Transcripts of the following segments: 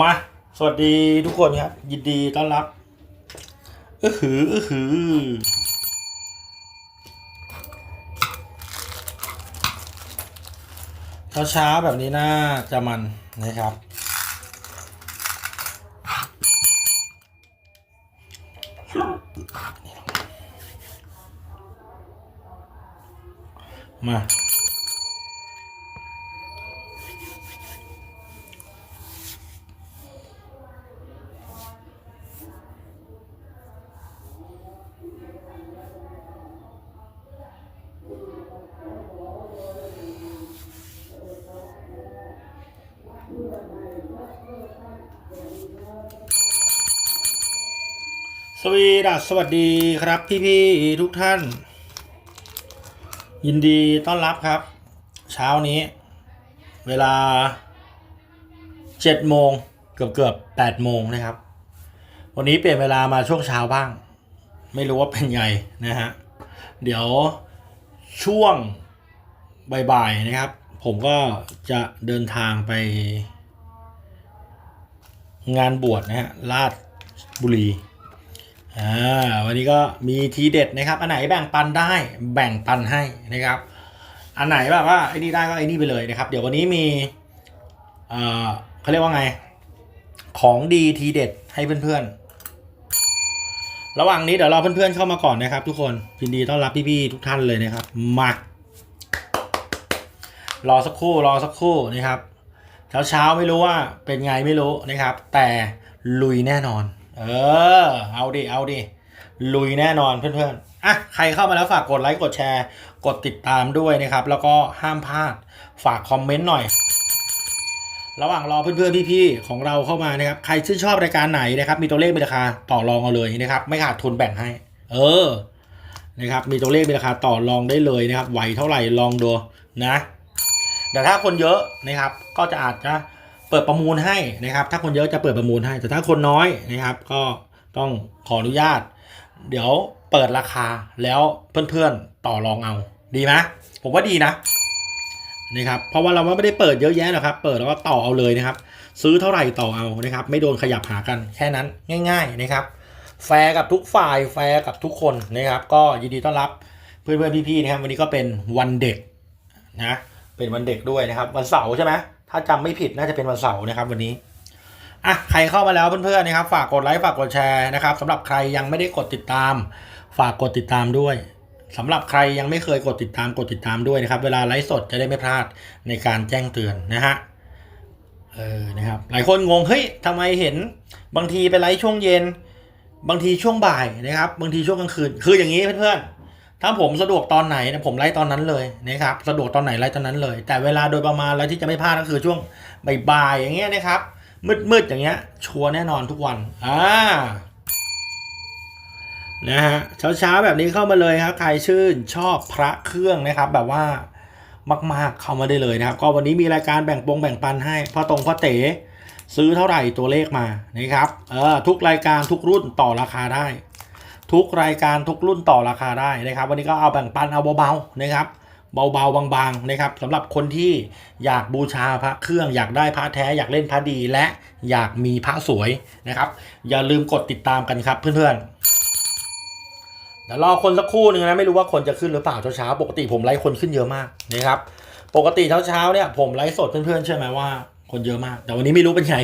มา สวัสดีทุกคนครับ ยินดีต้อนรับเออหือเออหือ เช้าเช้าๆแบบนี้น่าจะมันนะครับ มา วีดัสสวัสดีครับพี่ๆทุกท่าน ยินดีต้อนรับครับ เช้านี้ เวลาเจ็ดโมงเกือบเกือบแปดโมงนะครับ วันนี้เปลี่ยนเวลามาช่วงเช้าบ้าง ไม่รู้ว่าเป็นไงนะฮะเดี๋ยวช่วงบ่ายๆนะครับ ผมก็จะเดินทางไป งานบวชนะฮะลาดบุรี อ่าวันนี้ก็มีทีเด็ดนะครับ อันไหนแบ่งปันได้แบ่งปันให้นะครับ อันไหนแบบว่าไอ้นี่ได้ก็ไอ้นี่ไปเลยนะครับ เดี๋ยววันนี้มีเอ่อเขาเรียกว่าไง ของดีทีเด็ดให้เพื่อนๆ ระหว่างนี้เดี๋ยวรอเพื่อนๆเข้ามาก่อนนะครับ ทุกคนยินดีต้อนรับพี่ๆทุกท่านเลยนะครับ มารอสักครู่รอสักครู่นะครับเช้าเช้าไม่รู้ว่าเป็นไงไม่รู้นะครับ แต่ลุยแน่นอน เออ เอาดิ เอาดิ ลุยแน่นอนเพื่อนๆ อะ ใครเข้ามาแล้วฝากกดไลค์ กดแชร์ กดติดตามด้วยนะครับ แล้วก็ห้ามพลาด ฝากคอมเมนต์หน่อย ระหว่างรอเพื่อนๆ พี่ๆ ของเราเข้ามานะครับ ใครชื่นชอบรายการไหนนะครับ มีตัวเลขมีราคาต่อรองเอาเลยนะครับ ไม่ขาดทุนแบ่งให้ เออ นะครับ มีตัวเลขมีราคาต่อรองได้เลยนะครับ ไหวเท่าไหร่ลองดูนะ แต่ถ้าคนเยอะนะครับ ก็จะอาจจะ เปิดประมูลให้นะครับ ถ้าคนเยอะจะเปิดประมูลให้ แต่ถ้าคนน้อยนะครับ ก็ต้องขออนุญาต เดี๋ยวเปิดราคาแล้วเพื่อนๆต่อรองเอา ดีไหมผมว่าดีนะนะครับเพราะว่าเราไม่ได้เปิดเยอะแยะหรอกครับ เปิดแล้วก็ต่อเอาเลยนะครับ ซื้อเท่าไหร่ต่อเอานะครับ ไม่โดนขยับหากันแค่นั้นง่าย ๆนะครับ แฟร์กับทุกฝ่ายแฟร์กับทุกคนนะครับ ก็ยินดีต้อนรับเพื่อนๆพี่ๆนะครับ วันนี้ก็เป็นวันเด็กนะเป็นวันเด็กด้วยนะครับ วันเสาร์ใช่ไหม ถ้าจำไม่ผิดน่าจะเป็นวันเสาร์นะครับวันนี้อะใครเข้ามาแล้วเพื่อนๆนะครับ ฝากกดไลค์ฝากกดแชร์นะครับสำหรับใครยังไม่ได้กดติดตาม ฝากกดติดตามด้วยสำหรับใครยังไม่เคยกดติดตามกดติดตามด้วยนะครับ เวลาไลฟ์สดจะได้ไม่พลาดในการแจ้งเตือนนะฮะเออนะครับหลายคนงงเฮ้ยทำไมเห็นบางทีไปไลฟ์ช่วงเย็น บางทีช่วงบ่ายนะครับ บางทีช่วงกลางคืนคืออย่างนี้เพื่อนๆ ถ้าผมสะดวกตอนไหนนะผมไลฟ์ตอนนั้นเลยนะครับ สะดวกตอนไหนไลฟ์ตอนนั้นเลย แต่เวลาโดยประมาณแล้วที่จะไม่พลาดก็คือช่วงบ่ายๆอย่างเงี้ยนะครับ มืดๆอย่างเงี้ย ชัวร์แน่นอนทุกวันอ่านะฮะเช้าๆแบบนี้เข้ามาเลยครับใครชื่นชอบพระเครื่องนะครับ แบบว่ามาก ๆเข้ามาได้เลยนะครับ ก็วันนี้มีรายการแบ่งปงแบ่งปันให้พ่อตรงพ่อเต๋ซื้อเท่าไหร่ตัวเลขมานะครับเออทุกรายการทุกรุ่นต่อราคาได้ ทุกรายการทุกรุ่นต่อราคาได้นะครับ วันนี้ก็เอาแบ่งปันเอาเบาๆนะครับเบาๆบางๆนะครับสำหรับคนที่อยากบูชาพระเครื่องอยากได้พระแท้อยากเล่นพระดีและอยากมีพระสวยนะครับ อย่าลืมกดติดตามกันครับเพื่อนๆเดี๋ยวรอคนสักครู่หนึ่งนะไม่รู้ว่าคนจะขึ้นหรือเปล่าเช้าๆปกติผมไลฟ์คนขึ้นเยอะมากนะครับ ปกติเช้าๆเนี่ยผมไลฟ์สดเพื่อนๆเชื่อไหมว่า คนเยอะมาก แต่วันนี้ไม่รู้เป็นไง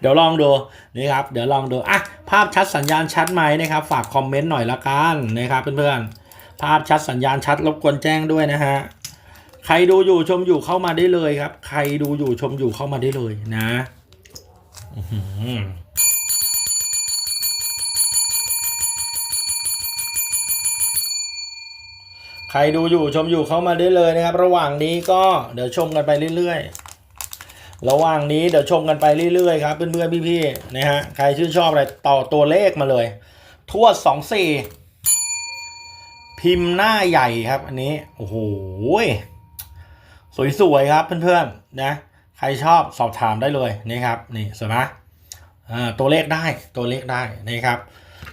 เดี๋ยวลองดูนะครับ เดี๋ยวลองดูอะภาพชัดสัญญาณชัดไหมนะครับ ฝากคอมเมนต์หน่อยละกันนะครับเพื่อนๆ ภาพชัดสัญญาณชัดรบกวนแจ้งด้วยนะฮะ ใครดูอยู่ชมอยู่เข้ามาได้เลยครับ ใครดูอยู่ชมอยู่เข้ามาได้เลยนะใครดูอยู่ชมอยู่เข้ามาได้เลยนะครับ ระหว่างนี้ก็เดี๋ยวชมกันไปเรื่อยๆ ระหว่างนี้เดี๋ยวชมกันไปเรื่อยๆครับเพื่อนๆพี่ๆนะฮะใครชื่นชอบอะไรต่อตัวเลขมาเลย ทวดสองสี่พิมพ์หน้าใหญ่ครับ อันนี้โอ้โหสวยๆครับเพื่อนๆนะใครชอบสอบถามได้เลยนะครับนี่สวยไหมตัวเลขได้ตัวเลขได้นะครับ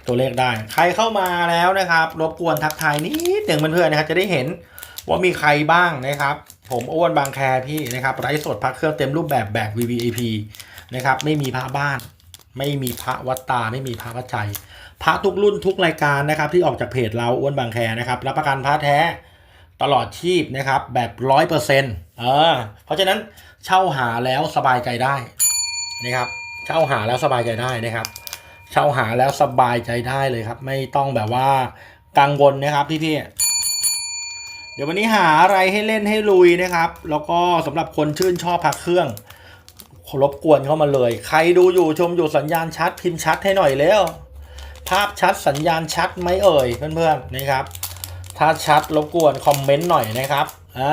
ตัวเลขได้ ใครเข้ามาแล้วนะครับ รบกวนทักทายนิดหนึ่งเพื่อนๆนะครับจะได้เห็นว่ามีใครบ้างนะครับ ผมอ้วนบางแคพี่นะครับไร้สดพักเครื่องเต็มรูปแบบแบบ VVIP นะครับ ไม่มีพระบ้าน ไม่มีพระวัดตา ไม่มีพระวัดใจพระทุกรุ่นทุกรายการนะครับ ที่ออกจากเพจเราอ้วนบางแคนะครับ รับประกันพระแท้ตลอดชีพนะครับ แบบร้อยเปอร์เซ็นต์เออเพราะฉะนั้นเช่าหาแล้วสบายใจได้นะครับ เช่าหาแล้วสบายใจได้นะครับ เช่าหาแล้วสบายใจได้เลยครับ ไม่ต้องแบบว่ากังวลนะครับพี่ๆ เดี๋ยววันนี้หาอะไรให้เล่นให้ลุยนะครับ แล้วก็สำหรับคนชื่นชอบพักเครื่องรบกวนเข้ามาเลย ใครดูอยู่ชมอยู่สัญญาณชัดพิมพ์ชัดให้หน่อยเร็วภาพชัดสัญญาณชัดไหมเอ่ยเพื่อนๆนะครับ ถ้าชัดรบกวนคอมเมนต์หน่อยนะครับอ่า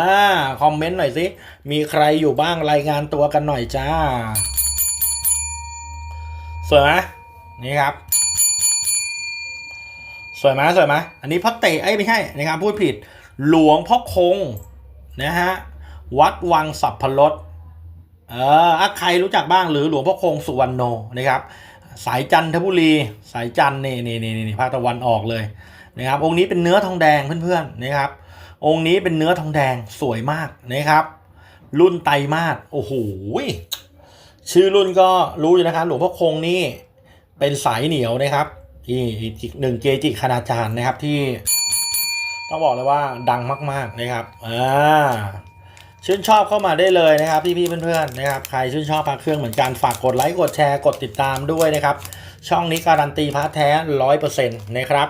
คอมเมนต์หน่อยสิมีใครอยู่บ้างรายงานตัวกันหน่อยจ้าสวยไหมนี่ครับ สวยไหมสวยไหมอันนี้พ่อเตะเอ้ไม่ใช่นะครับพูดผิด หลวงพ่อคงนะฮะวัดวังสัพพรสเอออใครรู้จักบ้างหรือหลวงพ่อคงสุวรรณโนนะครับ สายจันทบุรี สายจันทร์นี่นี่นี่นี่ภาคตะวันออกเลยนะครับองค์นี้เป็นเนื้อทองแดงเพื่อนๆนะครับ องค์นี้เป็นเนื้อทองแดงสวยมากนะครับ รุ่นไตมาสโอ้โหชื่อรุ่นก็รู้อยู่นะครับหลวงพ่อคงนี่เป็นสายเหนียวนะครับนี่อีกหนึ่งเกจิคณาจารย์นะครับที่ ต้องบอกเลยว่าดังมากๆนะครับอ่าชื่นชอบเข้ามาได้เลยนะครับพี่ๆเพื่อนๆนะครับใครชื่นชอบพระเครื่องเหมือนกันฝากกดไลค์กดแชร์กดติดตามด้วยนะครับ ช่องนี้การันตีพระแท้ร้อยเปอร์เซ็นต์นะครับ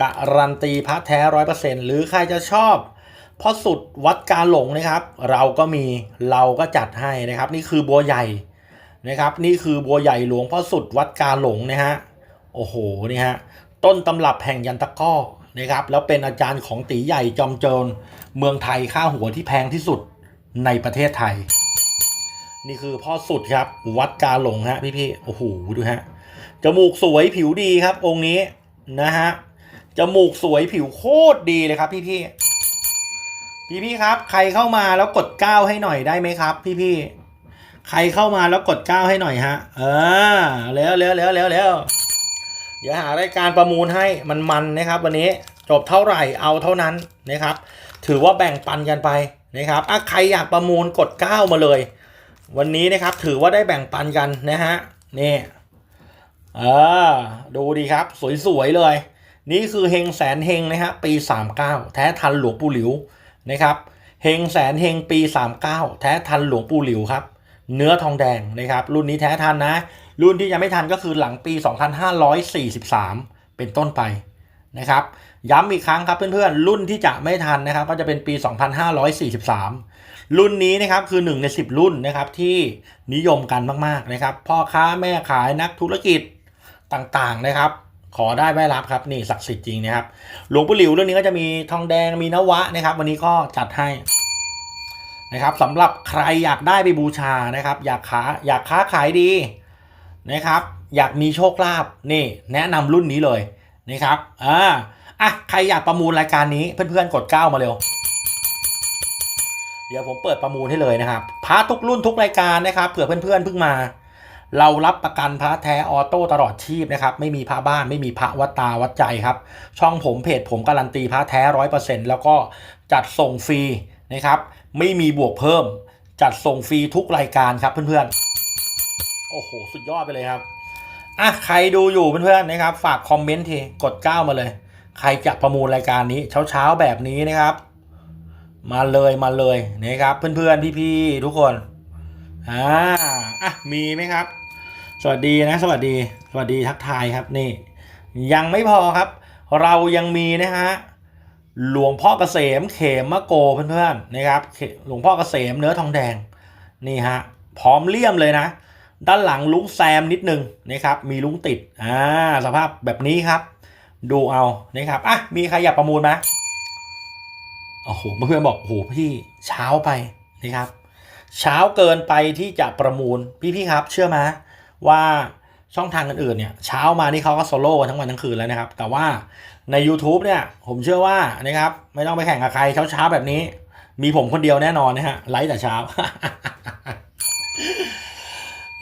การันตีพระแท้ร้อยเปอร์เซ็นต์หรือใครจะชอบพ่อสุดวัดกาหลงนะครับ เราก็มีเราก็จัดให้นะครับ นี่คือบัวใหญ่นะครับ นี่คือบัวใหญ่หลวงพ่อสุดวัดกาหลงนะฮะโอ้โหนี่ฮะต้นตำรับแห่งยันตะก้อ นะครับแล้วเป็นอาจารย์ของตีใหญ่จอมโจรเมืองไทยค่าหัวที่แพงที่สุดในประเทศไทย นี่คือพ่อสุดครับวัดกาหลงฮะพี่ๆโอ้โหดูฮะจมูกสวยผิวดีครับ องค์นี้นะฮะจมูกสวยผิวโคตรดีเลยครับ พี่ๆพี่ๆครับ ใครเข้ามาแล้วกดก้าวให้หน่อยได้ไหมครับ พี่ๆใครเข้ามาแล้วกดก้าวให้หน่อยฮะ เออเร็วเร็วเร็วเร็วเร็ว เดี๋ยวหารายการประมูลให้มันมันนะครับ วันนี้จบเท่าไหร่เอาเท่านั้นนะครับ ถือว่าแบ่งปันกันไปนะครับอะใครอยากประมูลกดก้ามาเลย วันนี้นะครับถือว่าได้แบ่งปันกันนะฮะนี่เออดูดีครับ สวยๆเลย นี่คือเฮงแสนเฮงนะฮะปี 39 แท้ทันหลวงปู่หลิวนะครับเฮงแสนเฮงปี 39 แท้ทันหลวงปู่หลิวครับ เนื้อทองแดงนะครับ รุ่นนี้แท้ทันนะ รุ่นที่ยังไม่ทันก็คือหลังปี 2543 เป็นต้นไปนะครับ ย้ำอีกครั้งครับเพื่อนๆ รุ่นที่จะไม่ทันนะครับ ก็จะเป็นปี 2543 รุ่นนี้นะครับคือ 1 ใน 10 รุ่นนะครับที่นิยมกันมากๆนะครับ พ่อค้าแม่ขายนักธุรกิจต่างๆนะครับ ขอได้ไม่รับครับนี่ศักดิ์สิทธิ์จริงนะครับ หลวงปู่หลิวเรื่องนี้ก็จะมีทองแดงมีนวะนะครับ วันนี้ก็จัดให้นะครับสำหรับใครอยากได้ไปบูชานะครับ อยากค้าอยากค้าขายดี นะครับ อยากมีโชคลาภนี่ แนะนำรุ่นนี้เลยนะครับอ่าอะใครอยากประมูลรายการนี้เพื่อนๆกดก้ามาเร็ว เดี๋ยวผมเปิดประมูลให้เลยนะครับพระทุกรุ่นทุกรายการนะครับเผื่อเพื่อนๆเพิ่งมา เรารับประกันพระแท้ออโต้ตลอดชีพนะครับ ไม่มีพระบ้านไม่มีพระวัดตาวัดใจครับ ช่องผมเพจผมการันตีพระแท้ร้อยเปอร์เซ็นต์แล้วก็จัดส่งฟรีนะครับ ไม่มีบวกเพิ่ม จัดส่งฟรีทุกรายการครับเพื่อนๆ โอ้โห สุดยอดไปเลยครับอะใครดูอยู่เพื่อนๆนะครับ ฝากคอมเมนต์ทีกดก้าวมาเลย ใครจะประมูลรายการนี้เช้าๆแบบนี้นะครับ มาเลยมาเลยนะครับ เพื่อนๆพี่ๆทุกคนอ่าอะมีไหมครับ สวัสดีนะ สวัสดี สวัสดีทักทายครับนี่ ยังไม่พอครับ เรายังมีนะฮะหลวงพ่อเกษมเขมมะโกเพื่อนๆนะครับ หลวงพ่อเกษมเนื้อทองแดงนี่ฮะพร้อมเลี่ยมเลยนะ ด้านหลังลุงแซมนิดนึงนะครับ มีลุงติดอ่าสภาพแบบนี้ครับ ดูเอานะครับอะมีใครอยากประมูลไหมโอ้โหเพื่อนบอกโอ้โหพี่เช้าไปนะครับ เช้าเกินไปที่จะประมูลพี่ๆครับ เชื่อไหมว่าช่องทางอื่นๆเนี่ยเช้ามานี่เขาก็โซโล่กันทั้งวันทั้งคืนแล้วนะครับ แต่ว่าใน YouTube เนี่ยผมเชื่อว่านะครับ ไม่ต้องไปแข่งกับใครเช้าๆแบบนี้ มีผมคนเดียวแน่นอนนะฮะไลฟ์แต่เช้า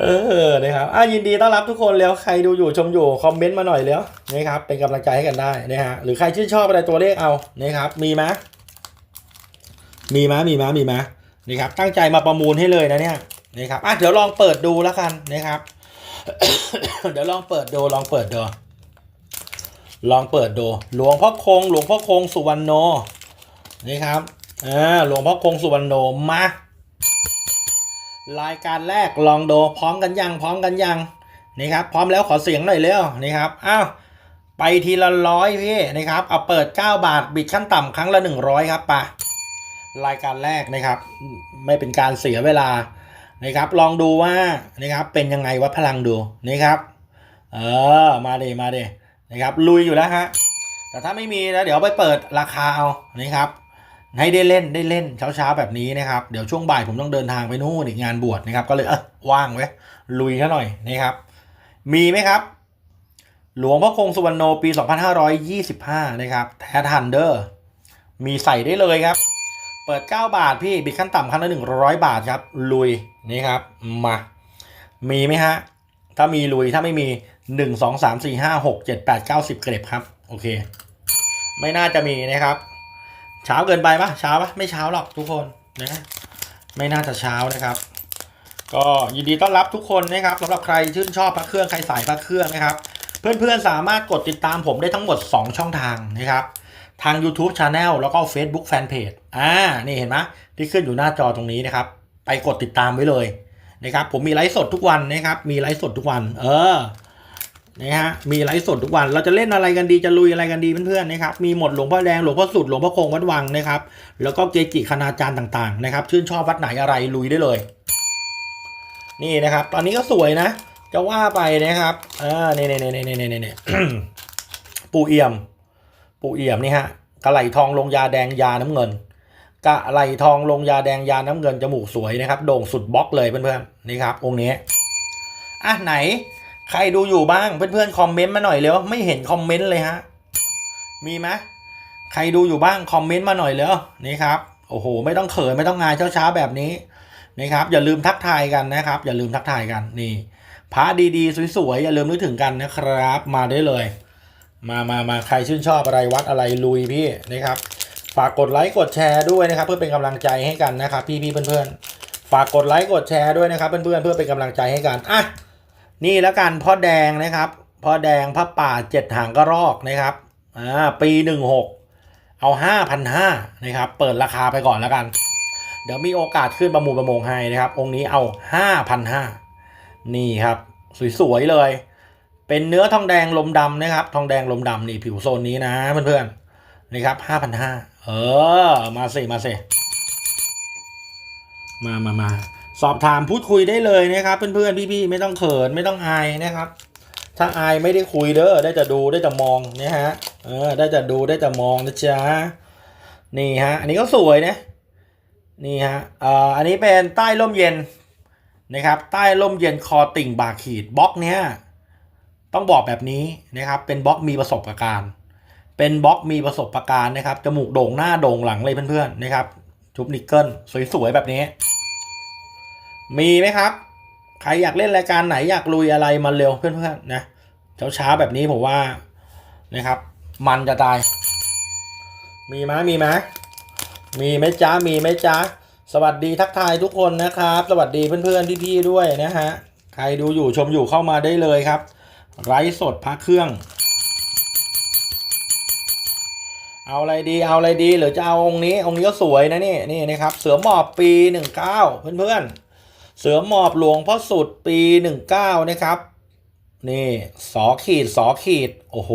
เออนะครับอะยินดีต้อนรับทุกคนแล้วใครดูอยู่ชมอยู่คอมเมนต์มาหน่อยแล้วนะครับเป็นกำลังใจให้กันได้นะฮะหรือใครชื่นชอบอะไรตัวเลขเอานะครับ มีไหมมีไหมมีไหมมีไหมนี่ครับตั้งใจมาประมูลให้เลยนะเนี่ยนี่ครับอะเดี๋ยวลองเปิดดูแล้วกันนะครับ เดี๋ยวลองเปิดดูลองเปิดดูลองเปิดดูหลวงพ่อคง หลวงพ่อคงสุวรรณโนนี่ครับอ่าหลวงพ่อคงสุวรรณโนมา รายการแรกลองดูพร้อมกันยังพร้อมกันยังนี่ครับ พร้อมแล้วขอเสียงหน่อยเร็วนี่ครับอ้าวไปทีละร้อยพี่นะครับเอาเปิด 9 บาทบิดขั้นต่ำครั้งละ 100 ครับปะรายการแรกนะครับ ไม่เป็นการเสียเวลานะครับ ลองดูว่านะครับเป็นยังไงวัดพลังดูนี่ครับ เออมาเดมาเดนะครับลุยอยู่แล้วฮะแต่ถ้าไม่มีแล้วเดี๋ยวไปเปิดราคาเอานะครับ ให้ได้เล่นได้เล่นเช้าๆแบบนี้นะครับ เดี๋ยวช่วงบ่ายผมต้องเดินทางไปนู่นอีกงานบวชนะครับ ก็เลยเออว่างไว้ลุยซะหน่อยนะครับ มีไหมครับ หลวงพ่อคงสุวรรณโนปี 2525 นะครับแท้ทันเดอร์มีใส่ได้เลยครับ เปิด 9 บาทพี่บิดขั้นต่ำครั้งละ100 บาทครับ ลุยนี่ครับมามีไหมฮะ ถ้ามีลุยถ้าไม่มี 1 2 3 4 5 6 7 8 9 10 เกร็บครับ โอเค ไม่น่าจะมีนะครับ เช้าเกินไปปะเช้าปะไม่เช้าหรอกทุกคนนะไม่น่าจะเช้านะครับ ก็ยินดีต้อนรับทุกคนนะครับสำหรับใครชื่นชอบพระเครื่องใครสายพระเครื่องนะครับ เพื่อนๆสามารถกดติดตามผมได้ทั้งหมด 2 ช่องทางนะครับ ทาง YouTube Channel แล้วก็ Facebook Fanpage อ่านี่เห็นไหมที่ขึ้นอยู่หน้าจอตรงนี้นะครับ ไปกดติดตามไว้เลยนะครับผมมีไลฟ์สดทุกวันนะครับ มีไลฟ์สดทุกวัน เออ นะฮะมีไลฟ์สดทุกวันเราจะเล่นอะไรกันดีจะลุยอะไรกันดีเพื่อนๆนะครับมีหมดหลวงพ่อแดงหลวงพ่อสุดหลวงพ่อคงวัดวังนะครับแล้วก็เกจิคณาจารย์ต่างๆนะครับชื่นชอบวัดไหนอะไรลุยได้เลย นี่นะครับ ตอนนี้ก็สวยนะ จะว่าไปนะครับเออนี่นี่นี่นี่นี่นี่นี่ปูเอี่ยม ปูเอี่ยมนี่ฮะกระไหลทองลงยาแดงยาน้ำเงินกระไหลทองลงยาแดงยาน้ำเงินจมูกสวยนะครับโด่งสุดบล็อกเลยเพื่อนๆนี่ครับองค์นี้อะไหน ใครดูอยู่บ้างเพื่อนๆคอมเมนต์มาหน่อยเร็วไม่เห็นคอมเมนต์เลยฮะมีไหมใครดูอยู่บ้างคอมเมนต์มาหน่อยเร็วนี่ครับโอ้โห ไม่ต้องเขินไม่ต้องงายเช้าๆแบบนี้นะครับ อย่าลืมทักทายกันนะครับ อย่าลืมทักทายกันนี่พระดีๆสวยๆอย่าลืมนึกถึงกันนะครับ มาได้เลย มามามาใครชื่นชอบอะไรวัดอะไรลุยพี่นะครับฝากกดไลค์กดแชร์ด้วยนะครับ เพื่อเป็นกำลังใจให้กันนะครับ พี่ๆเพื่อนๆฝากกดไลค์กดแชร์ด้วยนะครับ เพื่อนๆเพื่อเป็นกำลังใจให้กันอะ นี่แล้วกันพ่อแดงนะครับพ่อแดงพระป่าเจ็ดหางกระรอกนะครับอ่าปีหนึ่งหกเอาห้าพันห้านะครับเปิดราคาไปก่อนแล้วกัน เดี๋ยวมีโอกาสขึ้นประมูลประมงให้นะครับ องค์นี้เอา5,500นี่ครับสวยๆเลย เป็นเนื้อทองแดงลมดำนะครับ ทองแดงลมดำนี่ผิวโซนนี้นะเพื่อนๆนี่ครับ5,500เออ มาสิ มาสิ มามามา สอบถามพูดคุยได้เลยนะครับเพื่อนๆพี่ๆไม่ต้องเขินไม่ต้องอายนะครับ ถ้าอายไม่ได้คุยเด้อได้แต่ดูได้แต่มองนะฮะเออได้แต่ดูได้แต่มองนะจ๊ะนี่ฮะอันนี้ก็สวยนะนี่ฮะเอ่ออันนี้เป็นใต้ร่มเย็นนะครับใต้ร่มเย็นคอติ่งบาขีดบล็อกเนี้ยต้องบอกแบบนี้นะครับเป็นบล็อกมีประสบการณ์เป็นบล็อกมีประสบการณ์นะครับจมูกโด่งหน้าโด่งหลังเลยเพื่อนๆนะครับชุบนิกเกิลสวยๆแบบนี้ มีไหมครับ ใครอยากเล่นรายการไหนอยากลุยอะไรมาเร็วเพื่อนๆนะเช้าๆแบบนี้ผมว่านะครับ มันจะตาย มีไหมมีไหมมีไหมจ้ามีไหมจ้าสวัสดีทักทายทุกคนนะครับ สวัสดีเพื่อนๆพี่ๆด้วยนะฮะใครดูอยู่ชมอยู่เข้ามาได้เลยครับ ไร้สดพักเครื่อง เอาอะไรดีเอาอะไรดีหรือจะเอาองค์นี้องค์นี้ก็สวยนะนี่นี่นะครับ เสือหมอบปีหนึ่งเก้าเพื่อนๆ เสือหมอบหลวงพ่อสุดปีหนึ่งเก้านะครับ นี่สอขีดสอขีด โอ้โห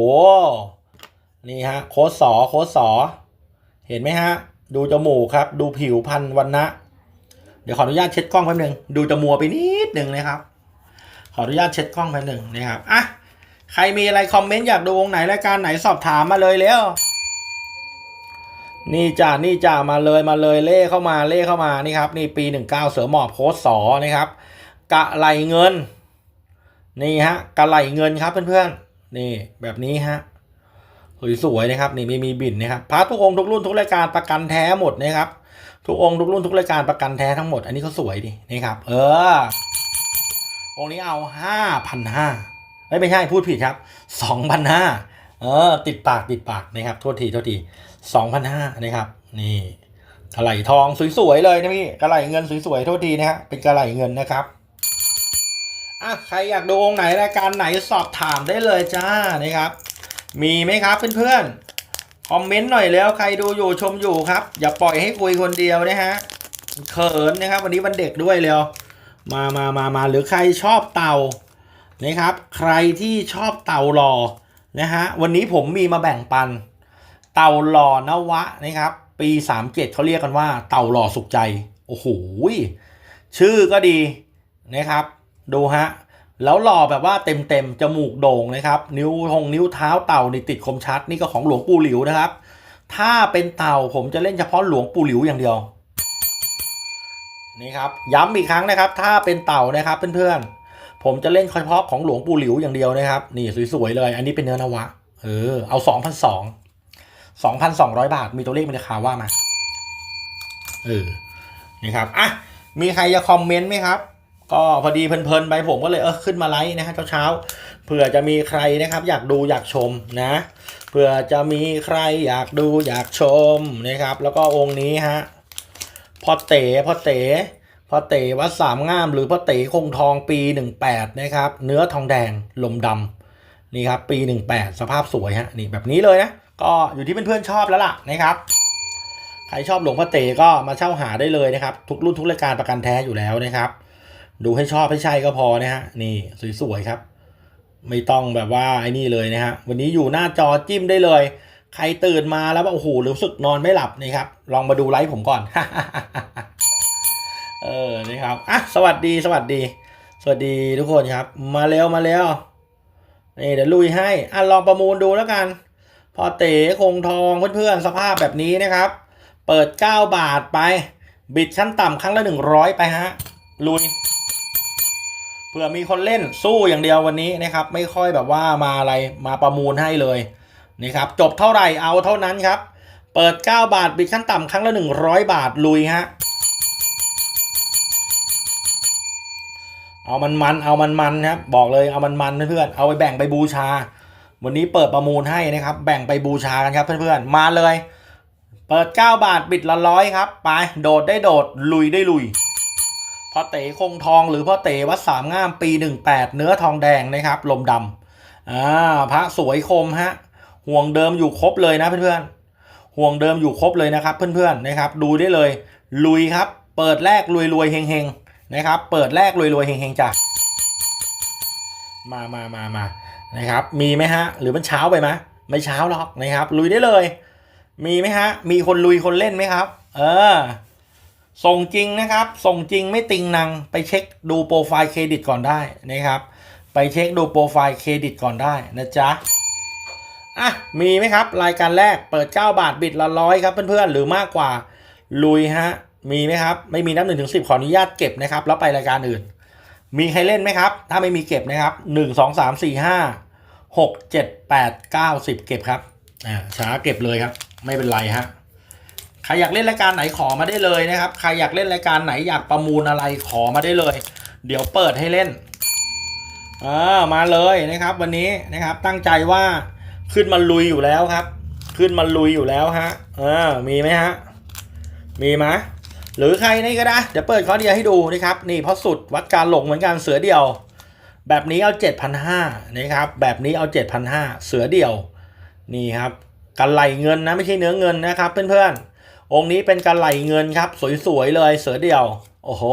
นี่ฮะ โคดสอโคดสอ เห็นไหมฮะ ดูจมูกครับ ดูผิวพันวันนะ เดี๋ยวขออนุญาตเช็ดกล้องแป๊บหนึง ดูจมัวไปนิดหนึ่งนะครับ ขออนุญาตเช็ดกล้องแป๊บหนึ่งนะครับ อะ ใครมีอะไรคอมเมนต์อยากดูวงไหนรายการไหนสอบถามมาเลยเร็ว นี่จ้านี่จ้ามาเลยมาเลยเล่เข้ามาเล่เข้ามานี่ครับนี่ปีหนึ่งเก้าเสือหมอบโค้ดสอนะครับกะไหลเงิน นี่ฮะกะไหลเงินครับเพื่อนๆนี่แบบนี้ฮะสวยๆนะครับนี่ไม่มีบินนะครับพาร์ททุกองค์ทุกรุ่นทุกรายการประกันแท้หมดนะครับ ทุกองค์ทุกรุ่นทุกรายการประกันแท้ทั้งหมด อันนี้ก็สวยดีนะครับ เออ องค์นี้เอาห้าพันห้าไม่ใช่พูดผิดครับสองพันห้าเออ ติดปากติดปากนะครับโทษทีโทษที สองพันห้านะครับ นี่กระไหลทองสวยๆเลยนะพี่กระไหลเงินสวยๆโทษทีนะฮะเป็นกระไหลเงินนะครับอะใครอยากดูองค์ไหนรายการไหนสอบถามได้เลยจ้านะครับ มีไหมครับเพื่อนๆคอมเมนต์หน่อยแล้วใครดูอยู่ชมอยู่ครับ อย่าปล่อยให้คุยคนเดียวนะฮะเขินนะครับ วันนี้วันเด็กด้วยเร็วมามามามาหรือใครชอบเต่านะครับ ใครที่ชอบเต่าหล่อนะฮะวันนี้ผมมีมาแบ่งปัน เต่าหล่อนวะนะครับ ปี 37เขาเรียกกันว่า เต่าหล่อสุขใจ โอ้โหชื่อก็ดีนะครับ ดูฮะ แล้วหล่อแบบว่าเต็มเต็มจมูกโด่งนะครับ นิ้วทงนิ้วเท้าเต่านี่ติดคมชัด นี่ก็ของหลวงปู่หลิวนะครับ ถ้าเป็นเต่าผมจะเล่นเฉพาะหลวงปู่หลิวอย่างเดียวนี่ครับย้ำอีกครั้งนะครับ ถ้าเป็นเต่านะครับเพื่อนๆผมจะเล่นเฉพาะของหลวงปู่หลิวอย่างเดียวนะครับ นี่สวยๆเลย อันนี้เป็นเนื้อนวะ เออเอาสองพันสอง สองพันสองร้อยบาท มีตัวเลขมีราคาว่ามา เออ นี่ครับ อะ มีใครจะคอมเมนต์ไหมครับ ก็พอดีเพลินๆไปผมก็เลยเออขึ้นมาไลฟ์นะฮะเช้าๆ เผื่อจะมีใครนะครับ อยากดูอยากชมนะ เผื่อจะมีใครอยากดูอยากชมนะครับ แล้วก็องค์นี้ฮะพ่อเต๋พ่อเต๋พ่อเต๋วัดสามงาม หรือพ่อเต๋คงทองปี 18 นะครับ เนื้อทองแดงลมดำนี่ครับปี 18 สภาพสวยฮะนี่แบบนี้เลยนะ ก็อยู่ที่เพื่อนๆชอบแล้วล่ะนะครับ ใครชอบหลวงพ่อเต๋ก็มาเช่าหาได้เลยนะครับ ทุกรุ่นทุกรายการประกันแท้อยู่แล้วนะครับ ดูให้ชอบให้ใช่ก็พอนะฮะนี่สวยๆครับ ไม่ต้องแบบว่าไอ้นี่เลยนะฮะวันนี้อยู่หน้าจอจิ้มได้เลย ใครตื่นมาแล้วว่าโอ้โหรู้สึกนอนไม่หลับนี่ครับ ลองมาดูไลฟ์ผมก่อนเออนี่ครับอะสวัสดีสวัสดี สวัสดีทุกคนครับ มาเร็วมาเร็วนี่เดี๋ยวลุยให้อะลองประมูลดูแล้วกัน พอเต๋คงทองเพื่อนๆสภาพแบบนี้นะครับ เปิด 9 บาทไป บิดชั้นต่ำครั้งละ 100 ไปฮะ ลุยเผื่อมีคนเล่นสู้อย่างเดียววันนี้นะครับ ไม่ค่อยแบบว่ามาอะไรมาประมูลให้เลยนี่ครับ จบเท่าไหร่เอาเท่านั้นครับ เปิด 9 บาท บิดขั้นต่ำครั้งละ 100 บาทลุยฮะเอามันมันเอามันมันครับ บอกเลยเอามันมันเพื่อนๆเอาไปแบ่งไปบูชา วันนี้เปิดประมูลให้นะครับ แบ่งไปบูชากันครับเพื่อนๆ มาเลย เปิด 9 บาทบิดละร้อยครับ ไป โดดได้โดด ลุยได้ลุยพ่อเต๋คงทองหรือพ่อเต๋วัดสามงามปี 18 เนื้อทองแดงนะครับ ลมดำอ่าพระสวยคมฮะ ห่วงเดิมอยู่ครบเลยนะเพื่อนๆ ห่วงเดิมอยู่ครบเลยนะครับ เพื่อนๆนะครับ ดูได้เลย ลุยครับ เปิดแรกรวยรวยๆเฮงเฮงๆนะครับ เปิดแรกรวยรวยๆเฮงเฮงๆจ้ะมามามามา นะครับ มีไหมฮะ หรือมันเช้าไปไหมไม่เช้าหรอกนะครับ ลุยได้เลย มีไหมฮะ มีคนลุยคนเล่นไหมครับ เออ ส่งจริงนะครับ ส่งจริงไม่ติงนัง ไปเช็คดูโปรไฟล์เครดิตก่อนได้นะครับ ไปเช็คดูโปรไฟล์เครดิตก่อนได้นะจ๊ะ อะ มีไหมครับ รายการแรกเปิด 9 บาทบิดละร้อยครับเพื่อนๆ หรือมากกว่า ลุยฮะ มีไหมครับ ไม่มีนับหนึ่งถึงสิบขออนุญาตเก็บนะครับ แล้วไปรายการอื่น มีใครเล่นไหมครับ ถ้าไม่มีเก็บนะครับหนึ่งสองสามสี่ห้าหกเจ็ดแปดเก้าสิบเก็บครับอ่าช้าเก็บเลยครับ ไม่เป็นไรฮะใครอยากเล่นรายการไหนขอมาได้เลยนะครับ ใครอยากเล่นรายการไหนอยากประมูลอะไรขอมาได้เลย เดี๋ยวเปิดให้เล่นเออมาเลยนะครับ วันนี้นะครับตั้งใจว่าขึ้นมาลุยอยู่แล้วครับ ขึ้นมาลุยอยู่แล้วฮะเออมีไหมฮะมีไหม หรือใครนี่ก็ได้เดี๋ยวเปิดข้อเดียวให้ดูนะครับ นี่เพราะสุดวัดการหลงเหมือนกันเสือเดียว แบบนี้เอา7,500นะครับ แบบนี้เอา7,500เสือเดียว นี่ครับกันไหลเงินนะไม่ใช่เนื้อเงินนะครับเพื่อนๆ องค์นี้เป็นกันไหลเงินครับ สวยๆเลยเสือเดียว โอ้โห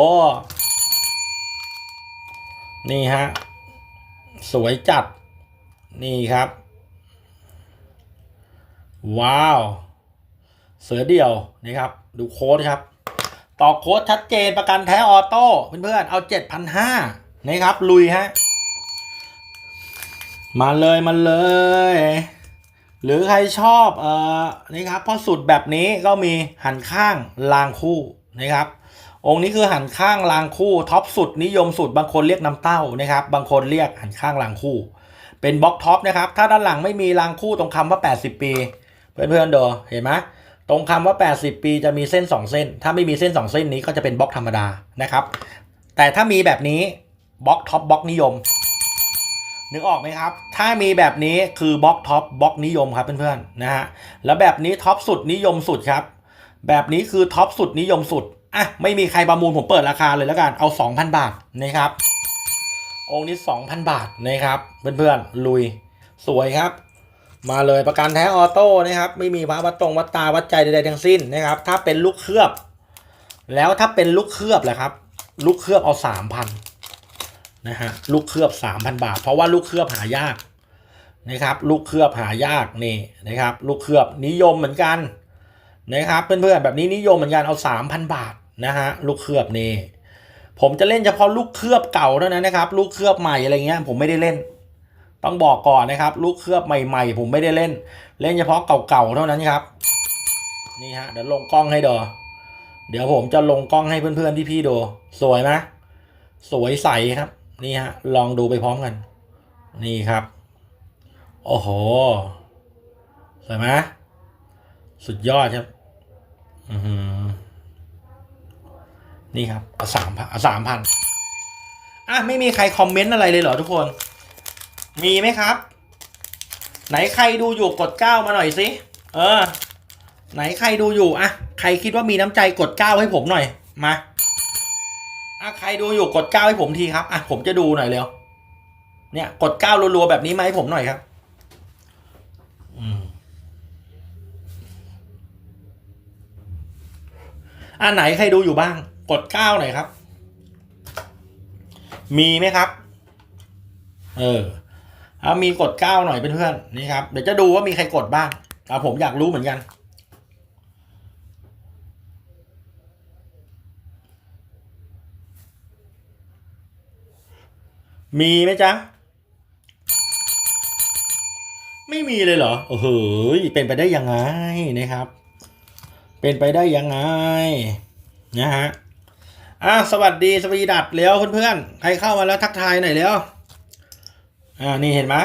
นี่ฮะสวยจัด นี่ครับ ว้าว เสือเดียวนี่ครับ ดูโค้ดครับ ต่อโค้ดชัดเจนประกันแท้ออโต้เพื่อนๆเอา 7,500นะครับ ลุยฮะ มาเลยมาเลย หรือใครชอบเอ่อนะครับพราะสุดแบบนี้ก็มีหันข้างรางคู่นะครับ องค์นี้คือหันข้างรางคู่ท็อปสุดนิยมสุดบางคนเรียกน้ำเต้านะครับ บางคนเรียกหันข้างรางคู่ เป็นบล็อกท็อปนะครับ ถ้าด้านหลังไม่มีรางคู่ตรงคำว่า 80 ปี เพื่อนๆดูเห็นไหม ตรงคำว่า 80 ปีจะมีเส้น 2 เส้น ถ้าไม่มีเส้น 2 เส้นนี้ก็จะเป็นบล็อกธรรมดานะครับ แต่ถ้ามีแบบนี้บล็อกท็อปบล็อกนิยม นึกออกไหมครับ ถ้ามีแบบนี้คือบล็อกท็อปบล็อกนิยมครับเพื่อนๆนะฮะ แล้วแบบนี้ท็อปสุดนิยมสุดครับ แบบนี้คือท็อปสุดนิยมสุด อะไม่มีใครประมูลผมเปิดราคาเลยแล้วกัน เอา 2,000 บาทนะครับ องค์นี้ 2,000 บาทนะครับเพื่อนๆลุยสวยครับ มาเลยประกันแท้ออโต้นะครับ ไม่มีพระวัดตรงวัดตาวัดใจใดๆทั้งสิ้นนะครับ ถ้าเป็นลูกเคลือบ แล้วถ้าเป็นลูกเคลือบแหละครับ ลูกเคลือบเอา3,000นนะฮะลูกเคลือบ3,000บาท เพราะว่าลูกเคลือบหายากนะครับ ลูกเคลือบหายากนี่นะครับ ลูกเคลือบนิยมเหมือนกันนะครับเพื่อนๆแบบนี้นิยมเหมือนกันเอา3,000บาทนะฮะลูกเคลือบนี่ผมจะเล่นเฉพาะลูกเคลือบเก่าเท่านั้นนะครับ ลูกเคลือบใหม่อะไรเงี้ยผมไม่ได้เล่น ต้องบอกก่อนนะครับ ลูกเคลือบใหม่ ๆ ผมไม่ได้เล่น เล่นเฉพาะเก่าๆเท่านั้นครับ นี่ฮะเดี๋ยวลงกล้องให้ดูเดี๋ยวผมจะลงกล้องให้เพื่อนๆพี่ๆดูสวยไหมสวยใสครับ นี่ฮะ ลองดูไปพร้อมกัน นี่ครับ โอ้โห สวยไหมสุดยอดครับ อือหือนี่ครับสามพันสามพันอะไม่มีใครคอมเมนต์อะไรเลยเหรอทุกคน มีไหมครับ ไหนใครดูอยู่กดเก้ามาหน่อยสิเออ ไหนใครดูอยู่อะใครคิดว่ามีน้ำใจกดเก้าให้ผมหน่อยมาอะใครดูอยู่กดเก้าให้ผมทีครับอะผมจะดูหน่อยเร็วเนี่ยกดเก้ารัวๆแบบนี้มาให้ผมหน่อยครับอืมอ่าไหนใครดูอยู่บ้าง กดเก้าหน่อยครับ มีไหมครับ เออ เอามีกดเก้าหน่อยเพื่อนๆนี่ครับเดี๋ยวจะดูว่ามีใครกดบ้างอ่าผมอยากรู้เหมือนกันมีไหมจ๊ะ ไม่มีเลยเหรอโอ้โหเป็นไปได้ยังไงนะครับ เป็นไปได้ยังไงนะฮะอะสวัสดีสวีดัตแล้วเพื่อนๆ ใครเข้ามาแล้วทักทายหน่อยแล้ว อ่านี่เห็นไหม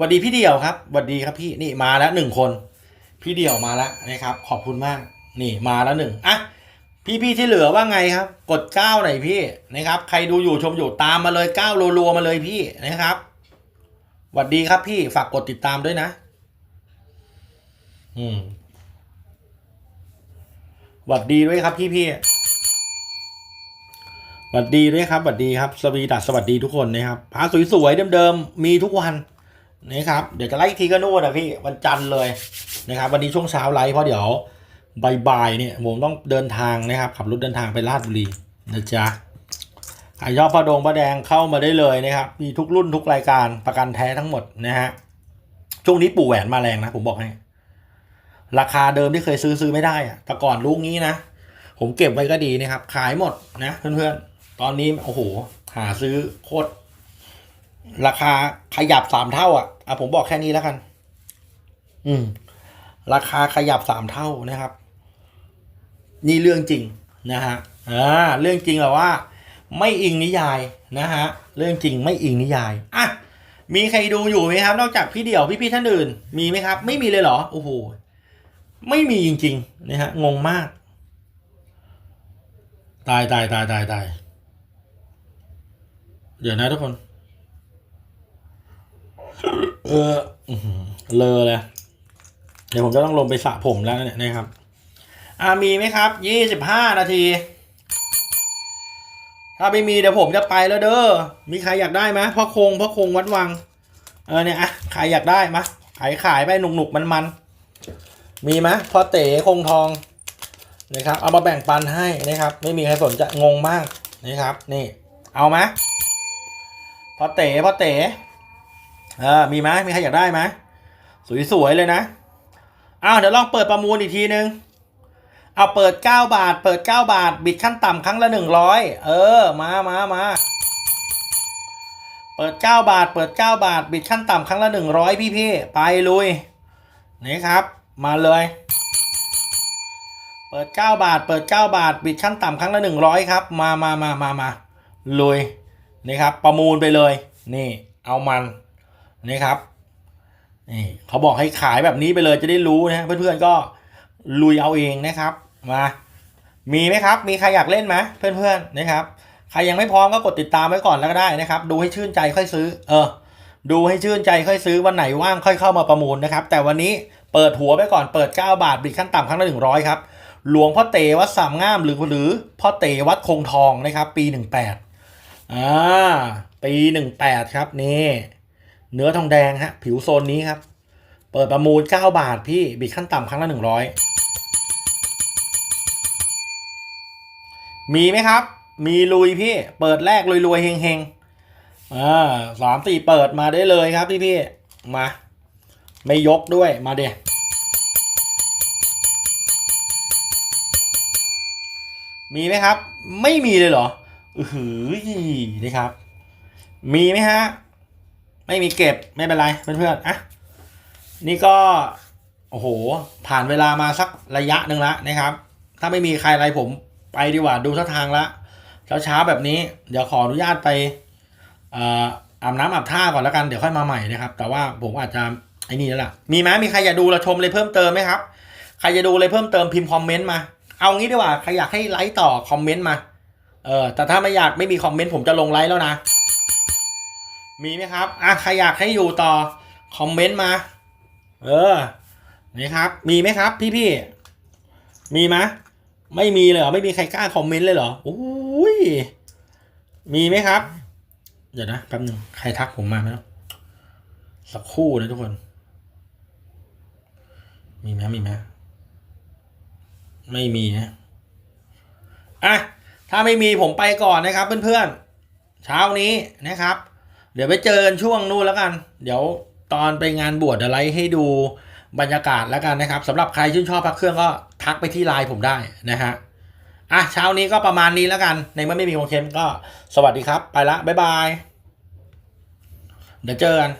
วัสดีพี่เดี่ยวครับวัสดีครับพี่นี่มาแล้วหนึ่งคน พี่เดี่ยวมาแล้วนะครับ ขอบคุณมาก นี่มาแล้วหนึ่งอะพี่ๆที่เหลือว่าไงครับ กดเก้าหน่อยพี่นะครับ ใครดูอยู่ชมอยู่ตามมาเลยเก้ารัวๆมาเลยพี่นะครับสวัสดีครับพี่ฝากกดติดตามด้วยนะ อืมหวัดดีด้วยครับพี่พี่ หวัดดีด้วยครับหวัดดีครับสวีดัสสวัสดีทุกคนนะครับพาสวยๆเดิมๆมีทุกวันนะครับเดี๋ยวจะไล่ทีก็นู่นนะพี่วันจันทร์เลยนะครับวันนี้ช่วงเช้าไลฟ์เพราะเดี๋ยวบ่ายๆเนี่ยผมต้องเดินทางนะครับขับรถเดินทางไปลาดบุรีนะจ๊ะใครชอบพระดงพระแดงเข้ามาได้เลยนะครับ มีทุกรุ่นทุกรายการประกันแท้ทั้งหมดนะฮะช่วงนี้ปู่แหวนมาแรงนะผมบอกให้ ราคาเดิมที่เคยซื้อซื้อไม่ได้อะแต่ก่อนลูกนี้นะ ผมเก็บไว้ก็ดีนะครับ ขายหมดนะเพื่อนๆ ตอนนี้โอ้โหหาซื้อโคตรราคาขยับสามเท่า อะอะผมบอกแค่นี้แล้วกัน อืม ราคาขยับสามเท่านะครับ นี่เรื่องจริงนะฮะอ่าเรื่องจริงแหละว่า ไม่อิงนิยายนะฮะเรื่องจริงไม่อิงนิยายอะมีใครดูอยู่ไหมครับ นอกจากพี่เดี่ยวพี่ๆท่านอื่น มีไหมครับ ไม่มีเลยเหรอโอ้โหไม่มีจริงๆนะฮะงงมาก ตายตายตายตายตาย เดี๋ยวนะทุกคน เออเลอเลยเดี๋ยวผมจะต้องลงไปสระผมแล้วเนี่ยนะครับ อ่ามีไหมครับยี่สิบห้านาที ถ้าไม่มีเดี๋ยวผมจะไปแล้วเด้อ มีใครอยากได้ไหมพ่อคงพ่อคงวัดวัง เออเนี่ยอะใครอยากได้มะขายขายไปหนุกหนุกมันมันมีไหมพ่อเต๋คงทองนะครับ เอามาแบ่งปันให้นะครับ ไม่มีใครสนใจงงมากนะครับ นี่ เอาไหม พอเต๋พอเต๋เออมีไหมมีใครอยากได้ไหมสวยๆเลยนะอ้าวเดี๋ยวลองเปิดประมูลอีกทีนึงเอาเปิด 9 บาท เปิด 9 บาท บิดขั้นต่ำครั้งละ 100 เออ มามามาเปิด 9 บาท เปิด 9 บาท บิดขั้นต่ำครั้งละ 100 พี่พี่ๆไปลุยนี่ครับ มาเลย เปิด 9 บาท เปิด 9 บาท บิดขั้นต่ำครั้งละ 100 ครับ มามามามามาลุย นี่ครับประมูลไปเลยนี่เอามันนี่ครับนี่เขาบอกให้ขายแบบนี้ไปเลยจะได้รู้นะเพื่อนๆก็ลุยเอาเองนะครับมามีไหมครับ มีใครอยากเล่นไหมเพื่อนๆนะครับ ใครยังไม่พร้อมก็กดติดตามไว้ก่อนแล้วก็ได้นะครับ ดูให้ชื่นใจค่อยซื้อ เออ ดูให้ชื่นใจค่อยซื้อวันไหนว่างค่อยเข้ามาประมูลนะครับ แต่วันนี้เปิดหัวไปก่อนเปิด 9 บาทบิดขั้นต่ำครั้งละ100ครับ หลวงพ่อเตวัดสามงามหรือหรือพ่อเตวัดคงทองนะครับ ปีหนึ่งแปด อ่าปีหนึ่งแปดครับนี่เนื้อทองแดงฮะ ผิวโซนนี้ครับ เปิดประมูลเก้าบาทพี่บิดขั้นต่ำครั้งละหนึ่งร้อยมีไหมครับ มีลุยพี่ เปิดแรกรวยรวยๆเฮงเฮงๆอ่าสามสี่เปิดมาได้เลยครับพี่พี่มา ไม่ยกด้วยมาเดี๋ยมีไหมครับ ไม่มีเลยเหรอ อือหือนี่ครับ มีไหมฮะ ไม่มีเก็บไม่เป็นไรเพื่อนๆอะนี่ก็ โอ้โห ผ่านเวลามาสักระยะหนึ่งแล้วนะครับ ถ้าไม่มีใครอะไรผมไปดีกว่าดูท่าทางละเช้าๆแบบนี้ เดี๋ยวขออนุญาตไปอาบน้ำอาบท่าก่อนแล้วกันเดี๋ยวค่อยมาใหม่นะครับ แต่ว่าผมอาจจะไอ้นี่แล้วล่ะ มีไหมมีใครอยากดูเราชมเลยเพิ่มเติมไหมครับ ใครจะดูเลยเพิ่มเติมพิมพ์คอมเมนต์มา เอางี้ดีกว่าใครอยากให้ไลฟ์ต่อคอมเมนต์มา เออแต่ถ้าไม่อยากไม่มีคอมเมนต์ผมจะลงไลฟ์แล้วนะ มีไหมครับอะใครอยากให้อยู่ต่อคอมเมนต์มา เออนี่ครับ มีไหมครับ พี่พี่มีไหมไม่มีเลยเหรอไม่มีใครกล้าคอมเมนต์เลยเหรออุ้ยมีไหมครับ เดี๋ยวนะแป๊บหนึ่งใครทักผมมาไหมครับสักคู่นะทุกคน มีไหมมีไหมไม่มีนะอะ ถ้าไม่มีผมไปก่อนนะครับเพื่อนๆ เช้านี้นะครับ เดี๋ยวไปเจอกันช่วงนู้นแล้วกัน เดี๋ยวตอนไปงานบวชเดี๋ยวไลฟ์ให้ดูบรรยากาศแล้วกันนะครับสำหรับใครชื่นชอบพักเครื่องก็ทักไปที่ไลน์ผมได้นะฮะอะเช้านี้ก็ประมาณนี้แล้วกัน ในเมื่อไม่มีคอนเทนต์ก็สวัสดีครับ ไปละบ๊ายบาย เดี๋ยวเจอกัน